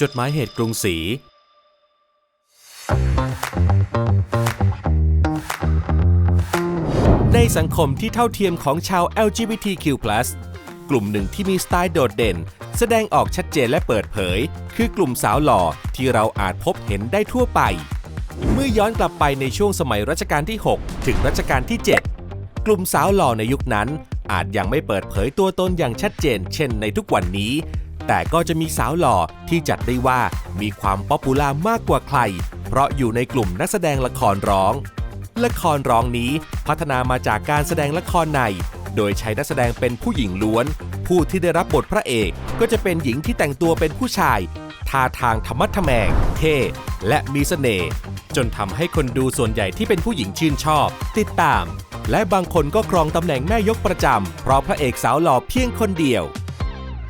จดหมายเหตุกรุงศรีในสังคมที่เท่าเทียมของชาว LGBTQ+ กลุ่มหนึ่งที่มีสไตล์โดดเด่น แสดงออกชัดเจนและเปิดเผย คือกลุ่มสาวหล่อที่เราอาจพบเห็นได้ทั่วไป เมื่อย้อนกลับไปในช่วงสมัยรัชกาลที่ 6 ถึงรัชกาลที่ 7 กลุ่มสาวหล่อในยุคนั้น อาจยังไม่เปิดเผยตัวตนอย่างชัดเจน เช่นในทุกวันนี้ แต่ก็จะมีสาวหล่อที่จัดได้ว่ามีความป๊อปปูล่ามากกว่าใคร เพราะอยู่ในกลุ่มนักแสดงละครร้อง ละครร้องนี้พัฒนามาจากการแสดงละครใน โดยใช้นักแสดงเป็นผู้หญิงล้วน ผู้ที่ได้รับบทพระเอกก็จะเป็นหญิงที่แต่งตัวเป็นผู้ชายท่าทางธรรมะทแมง เท่ และมีเสน่ห์จนทำให้คนดูส่วนใหญ่ที่เป็นผู้หญิงชื่นชอบ ติดตาม และบางคนก็ครองตำแหน่งแม่ยกประจำเพราะพระเอกสาวหล่อเพียงคนเดียว